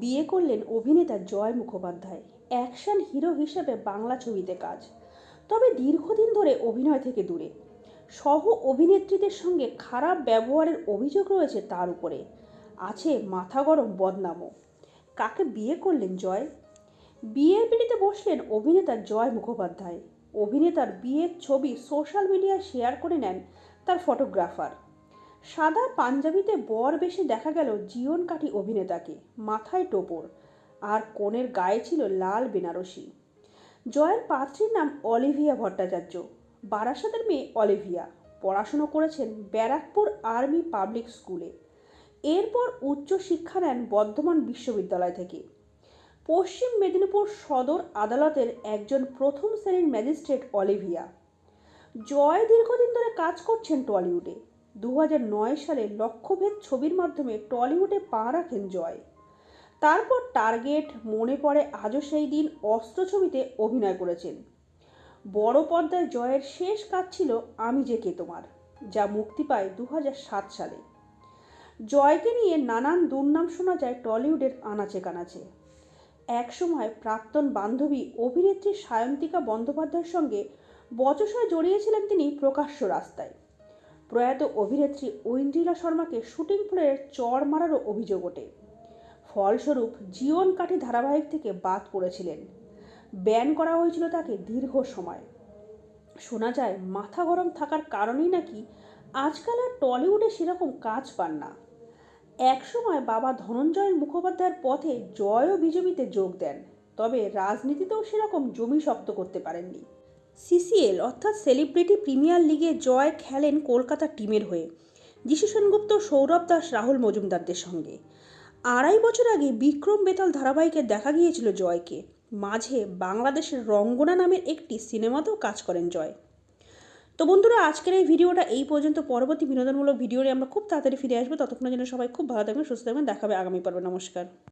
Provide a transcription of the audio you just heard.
বিয়ে করলেন অভিনেতা জয় মুখোপাধ্যায়, অ্যাকশন হিরো হিসেবে বাংলা ছবিতে কাজ। তবে দীর্ঘদিন ধরে অভিনয় থেকে দূরে। সহ অভিনেত্রীদের সঙ্গে খারাপ ব্যবহারের অভিযোগ রয়েছে তার উপরে। আছে মাথা গরম বদনামও। কাকে বিয়ে করলেন জয়? বিয়ের পিড়িতে বসলেন অভিনেতা জয় মুখোপাধ্যায়। অভিনেতার বিয়ের ছবি সোশ্যাল মিডিয়ায় শেয়ার করে নেন তার ফটোগ্রাফার। সাদা পাঞ্জাবিতে বর বেশি দেখা গেল জীবন কাঠি অভিনেতাকে, মাথায় টোপর। আর কনের গায়ে ছিল লাল বেনারসি। জয়ের পাত্রীর নাম অলিভিয়া ভট্টাচার্য। বারাসাতের মেয়ে অলিভিয়া। পড়াশুনো করেছেন ব্যারাকপুর আর্মি পাবলিক স্কুলে। এরপর উচ্চ শিক্ষা নেন বর্ধমান বিশ্ববিদ্যালয় থেকে। পশ্চিম মেদিনীপুর সদর আদালতের একজন প্রথম শ্রেণির ম্যাজিস্ট্রেট অলিভিয়া। জয় দীর্ঘদিন ধরে কাজ করছেন টলিউডে। দু সালে লক্ষ্যভেদ ছবির মাধ্যমে টলিউডে পা রাখেন জয়। তারপর টার্গেট, মনে পড়ে আজও সেই দিন অস্ত্র ছবিতে অভিনয় করেছেন। বড় পর্দায় জয়ের শেষ কাজ ছিল আমি যে কে তোমার, যা মুক্তি পায় দু হাজার সাত সালে। জয়কে নিয়ে নানান দুর্নাম শোনা যায় টলিউডের আনাচে কানাচে। একসময় প্রাক্তন বান্ধবী অভিনেত্রী সায়ন্তিকা বন্দ্যোপাধ্যায়ের সঙ্গে বচসায় জড়িয়েছিলেন তিনি প্রকাশ্য রাস্তায়। প্রয়াত অভিনেত্রী ঐন্দ্রিলা শর্মাকে শুটিং ফ্লোরের চড় মারারও অভিযোগ ওঠে। ফলস্বরূপ, জীবন কাঠি ধারাবাহিক থেকে বাদ পড়েছিলেন। ব্যান করা হয়েছিল তাকে দীর্ঘ সময়। শোনা যায়, মাথা গরম থাকার কারণেই নাকি আজকাল আর টলিউডে সেরকম কাজ পান না। একসময় বাবা ধনঞ্জয়ের মুখোপাধ্যায়ের পথে জয়ও বিজেপিতে যোগ দেন, তবে রাজনীতিতেও সেরকম জমি শক্ত করতে পারেননি। সিসিএল, অর্থাৎ সেলিব্রিটি প্রিমিয়ার লিগে জয় খেলেন কলকাতা টিমের হয়ে। যিশু সেনগুপ্ত, সৌরভ দাস, রাহুল মজুমদারদের সঙ্গে। আড়াই বছর আগে বিক্রম বেতাল ধারাবাহিকে দেখা গিয়েছিল জয়কে। মাঝে বাংলাদেশের রঙ্গনা নামের একটি সিনেমাতেও কাজ করেন জয়। তো বন্ধুরা, আজকের এই ভিডিওটা এই পর্যন্ত। পরবর্তী বিনোদনমূলক ভিডিওরে আমরা খুব তাড়াতাড়ি ফিরে আসব। ততক্ষণের জন্য সবাই খুব ভালো থাকবেন, সুস্থ থাকবেন। দেখাবে আগামী পর্বে। নমস্কার।